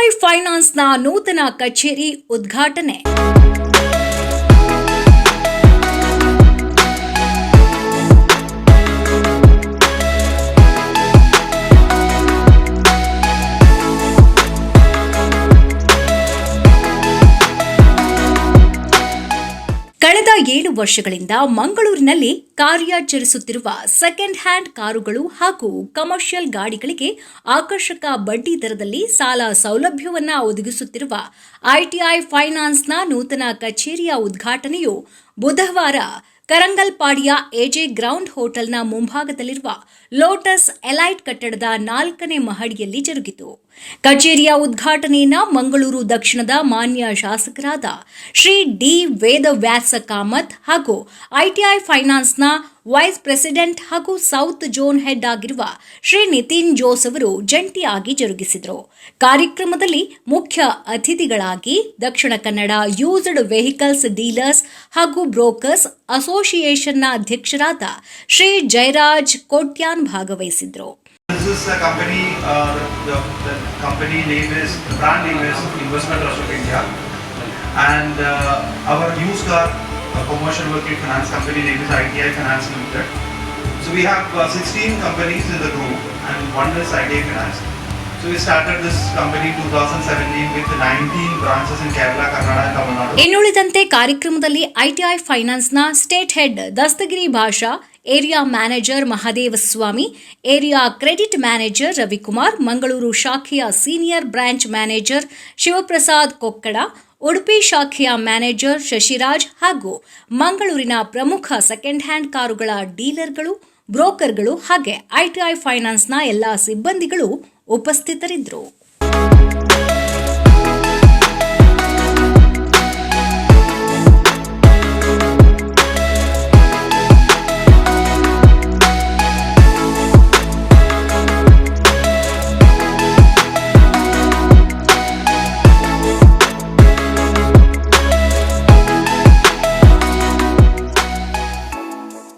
ITI ಫೈನಾನ್ಸ್ನ ನೂತನ ಕಚೇರಿ ಉದ್ಘಾಟನೆ ಕಳೆದ ಏಳು ವರ್ಷಗಳಿಂದ ಮಂಗಳೂರಿನಲ್ಲಿ ಕಾರ್ಯಾಚರಿಸುತ್ತಿರುವ ಸೆಕೆಂಡ್ ಹ್ಯಾಂಡ್ ಕಾರುಗಳು ಹಾಗೂ ಕಮರ್ಷಿಯಲ್ ಗಾಡಿಗಳಿಗೆ ಆಕರ್ಷಕ ಬಡ್ಡಿ ದರದಲ್ಲಿ ಸಾಲ ಸೌಲಭ್ಯವನ್ನ ಒದಗಿಸುತ್ತಿರುವ ಐಟಿಐ ಫೈನಾನ್ಸ್ನ ನೂತನ ಕಚೇರಿಯ ಉದ್ಘಾಟನೆಯು ಬುಧವಾರ ಕರಂಗಲ್ಪಾಡಿಯ ಎಜೆ ಗ್ರೌಂಡ್ ಹೋಟೆಲ್ನ ಮುಂಭಾಗದಲ್ಲಿರುವ ಲೋಟಸ್ ಎಲೈಟ್ ಕಟ್ಟಡದ ನಾಲ್ಕನೇ ಮಹಡಿಯಲ್ಲಿ ಜರುಗಿತು. ಕಚೇರಿಯ ಉದ್ಘಾಟನೆಯನ್ನ ಮಂಗಳೂರು ದಕ್ಷಿಣದ ಮಾನ್ಯ ಶಾಸಕರಾದ ಶ್ರೀ ಡಿ ವೇದವ್ಯಾಸ ಕಾಮತ್ ಹಾಗೂ ಐಟಿಐ ಫೈನಾನ್ಸ್ನ ವೈಸ್ ಪ್ರೆಸಿಡೆಂಟ್ ಹಾಗೂ ಸೌತ್ ಜೋನ್ ಹೆಡ್ ಆಗಿರುವ ಶ್ರೀ ನಿತಿನ್ ಜೋಸ್ ಅವರು ಜಂಟಿಯಾಗಿ ಜರುಗಿಸಿದರು ಕಾರ್ಯಕ್ರಮದಲ್ಲಿ ಮುಖ್ಯ ಅತಿಥಿಗಳಾಗಿ Dakshina Kannada used vehicles dealers ಹಾಗೂ ಬ್ರೋಕರ್ಸ್ ಅಸೋಸಿಯೇಷನ್ನ ಅಧ್ಯಕ್ಷರಾದ Shri Jayaraj Kotian ಭಾಗವಹಿಸಿದ್ರು uh. And uh, our used car uh, commercial vehicle finance company name is ITI Finance Limited. So we have uh, 16 companies in the group and one is ITI Finance. So we started this company 2017 with 19 branches in Kerala, Karnataka and Tamil Nadu. ಇನ್ನುಳಿದಂತೆ ಕಾರ್ಯಕ್ರಮದಲ್ಲಿ ITI ಫೈನಾನ್ಸ್ನ state head Dastagiri ಭಾಷಾ area manager Mahadevaswamy area credit manager Ravikumar Mangaluru ಶಾಖೆಯ senior branch manager Shivaprasad Kokkada Udupi ಶಾಖೆಯ manager Shashiraj ಹಾಗೂ ಮಂಗಳೂರಿನ ಪ್ರಮುಖ second hand ಕಾರುಗಳ ಡೀಲರ್ಗಳು, ಬ್ರೋಕರ್ಗಳು ಹಾಗೆ ಐಟಿಐ ಫೈನಾನ್ಸ್ನ ಎಲ್ಲ ಸಿಬ್ಬಂದಿಗಳು ಉಪಸ್ಥಿತರಿದ್ದರು.